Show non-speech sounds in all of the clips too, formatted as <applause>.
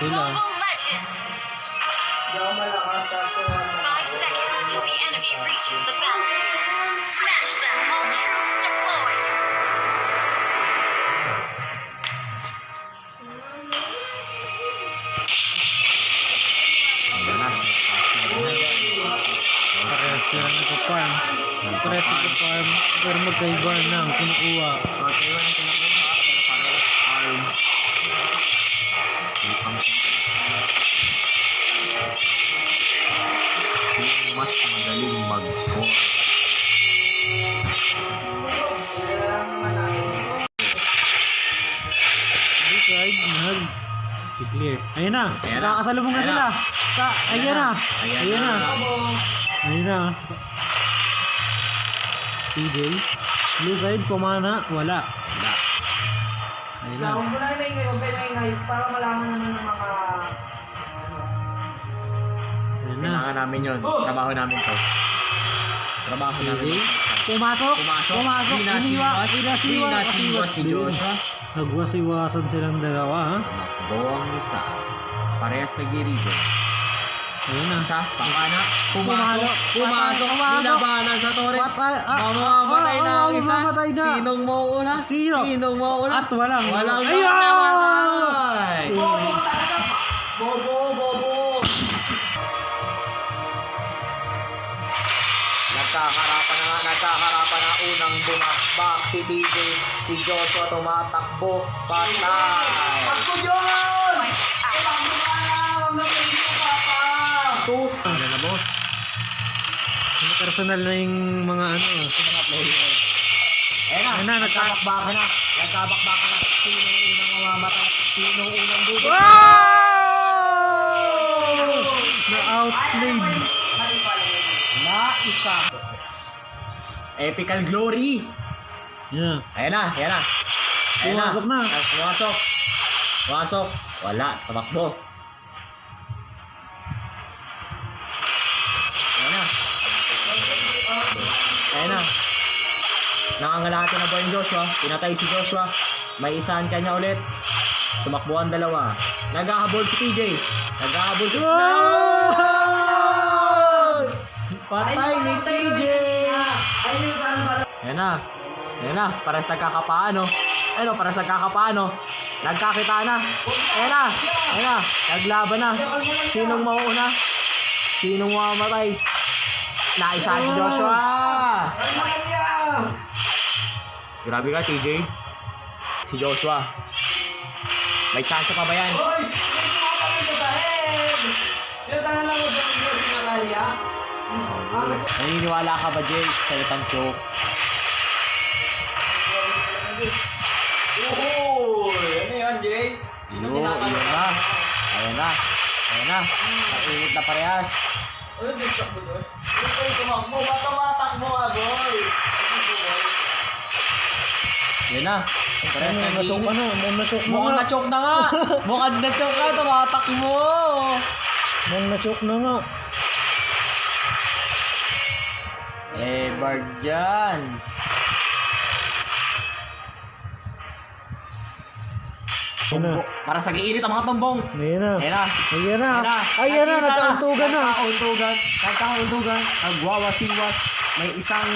sila. Mobile Legends. Hindi ako malakas sa tuwan. Five seconds till the enemy reaches the battlefield. Smash them while troops deployed. Ayan na. Parehas sila nagpa-farm. Parehas nagpa-farm. Pero magkaiba ng kinukuha. Okay, wala na kinukuha. Pero parehas farm. Yung mas magaling mag-score. Kahit mahal. I-clear. Ayun na. Ayan na. Nakakasalubong na Ayan sila. Sa, ayan na. Ayan Ayan na. na. Ayun na. TJ. Blue side, pumana. Wala. Ayun na. Kung wala yung maingay, huwag kayo maingay para malaman naman ng mga... Ayun na. Kailangan namin yun. Trabaho namin to. Trabaho namin. Pumasok. Pumasok. Pumasok. Iniwa. Pinasiwas. Pinasiwa. Pinasiwas ni. Joshua. Nagwasiwasan silang dalawa, ha? Tumakbo ang isa. Parehas nag-irigo. Ayun na. Isa. Pumalo. Pumasok. Pumasok. Nilabanan sa torre. Patay. Ah, Mamamatay ah, na ah, ang isa. mamamatay na. Sinong mauuna? Sino? Sinong mauuna? At walang. Walang Ayun! Bobo talaga! Bobo, bobo! Nagkaharapan na nga, nagkaharapan na unang bumakbak si DJ, si Joshua tumatakbo, patay. Ako yun! Ano, Personal na yung mga ano. mga player. Ayun na, Ayun na, nagka- nagkabakbakan na. Na. Sino unang mamamatay? Sino unang? Na-outplayed. Mali pala yun. Na isa. Epical glory. Yeah. Ayan na, ayan na. Ayan Pumasok na. Pumasok. Pumasok. Wala, tumakbo. Ayan na. Nakangalati na ba yung Joshua? Pinatay si Joshua. May isahan kanya ulit. Tumakbo ang dalawa. Naghahabol si TJ. Naghahabol si... Patay ni TJ! Ayun yung saan pala. Yan na. Yan na. Pares nagkakapaano. Ano, pares nagkakapaano. Nagkakita na. Ayan na. Ayan na. Naglaban na. Sinong mauuna? Sinong mamamatay? Naisa si Joshua. Grabe ka, TJ. Si Joshua. May chance pa ba yan? Hoy! May tumatawid sa sahig! Sino tangan lang mo sa video si gusto Naniniwala ka ba, Jay? Sa itang joke. Uy! Ano yan, Jay? Yo, yun na. Ayan na. Ayan na. Nainit na parehas. Ano yung gusto mo, Josh? Ano kayo na. Parehas Ano, na na-choke ka na. Mukhang na-choke mo Mukhang nga. na-choke na nga. <laughs> Mukhang na-choke ka. Tumatak mo. Mukhang na-choke na nga. Eh, Bard dyan. Na. Para sa giinit ang mga tumbong. Ayun na. Ayan na. Ayun na. Ayan na. Ayun na. Nagkauntugan na. Nagkauntugan. Nagkauntugan. Nagwawasiwas. May isang...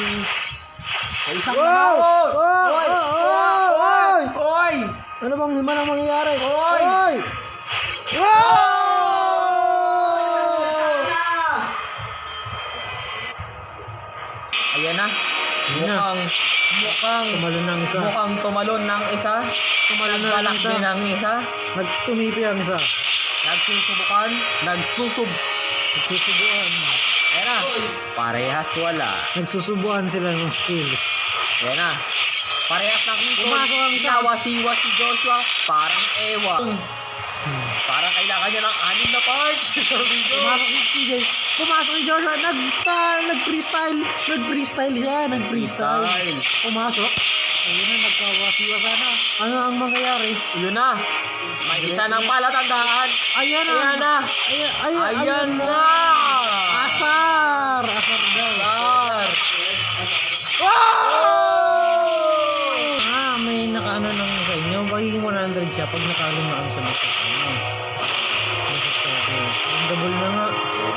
May isang Wow! Wow! Oy! Wow! Oy! Oy! Ano bang hima nang mangyayari? Oy! Oy! Wow! Ayan na. Mukhang... Mukhang... Tumalon ng isa. Mukhang tumalon ng isa. Tumalon na ng isa. ng isa. Nagtumipi ang isa. Nagsusubukan. Nagsusub. Nagsusubuan. Ayan na. Parehas wala. Nagsusubuan sila ng skills. Ayan na. Parehas ng hito. Pumasok ang. Nawasiwa si Joshua. Parang ewa. Parang kailangan niya ng anim na parts. <laughs> Pumasok si TJ. Pumasok si Joshua. Nag-style. Nag-freestyle. Nag-freestyle siya. Nag-freestyle. Freestyle. Pumasok. Ayun na. Nagkawasiwasa na. Ano ang mangyayari? Yun na. May isa ng palatandaan. Ayan na. Ayan na. Ayan, ayan, Ayan na. Asar. ano ng sa inyo, magiging 100 siya pag nakalumaan sa mga sa inyo. Double na nga.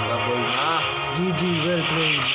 Double na. GG, well played.